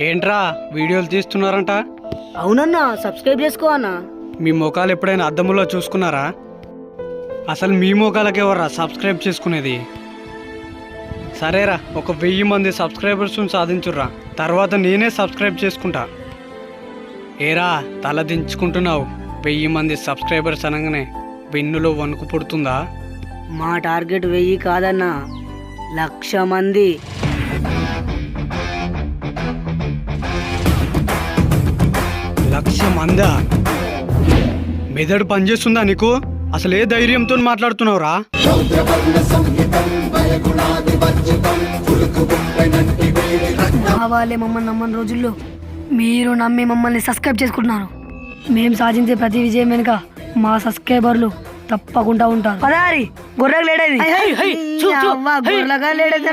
ఏంట్రా వీడియోలు తీస్తున్నారంట? అవునన్నా సబ్స్క్రైబ్ చేసుకో అన్నా. మీ ముఖాలు ఎప్పుడైనా అద్దములో చూసుకున్నారా? అసలు మీ ముఖాలకి ఎవర్రా సబ్స్క్రైబ్ చేసుకునేది? సరేరా ఒక వెయ్యి మంది సబ్స్క్రైబర్స్ సాధించుర్రా. తర్వాత నేనే సబ్స్క్రైబ్ చేసుకుంటా. ఏరా తల దించుకుంటున్నావు. వెయ్యి మంది సబ్స్క్రైబర్స్ అనగానే వెన్నులో వణుకు పుడుతుందా? మా టార్గెట్ వెయ్యి కాదన్నా లక్ష మంది. మందా. మెదడు పనిచేస్తుందా నీకు? అసలు ఏ ధైర్యంతో మాట్లాడుతున్నావురా. కావాలే మమ్మల్ని నమ్మని రోజుల్లో. మీరు నమ్మి మమ్మల్ని సబ్స్క్రైబ్ చేసుకుంటున్నారు. మేము సాధించే ప్రతి విజయం వెనుక మా సబ్స్క్రైబర్లు తప్పకుండా ఉంటారు. పదారి గొర్రెకు లేడేది. అవ్వ, గొర్రెగా లేడైతే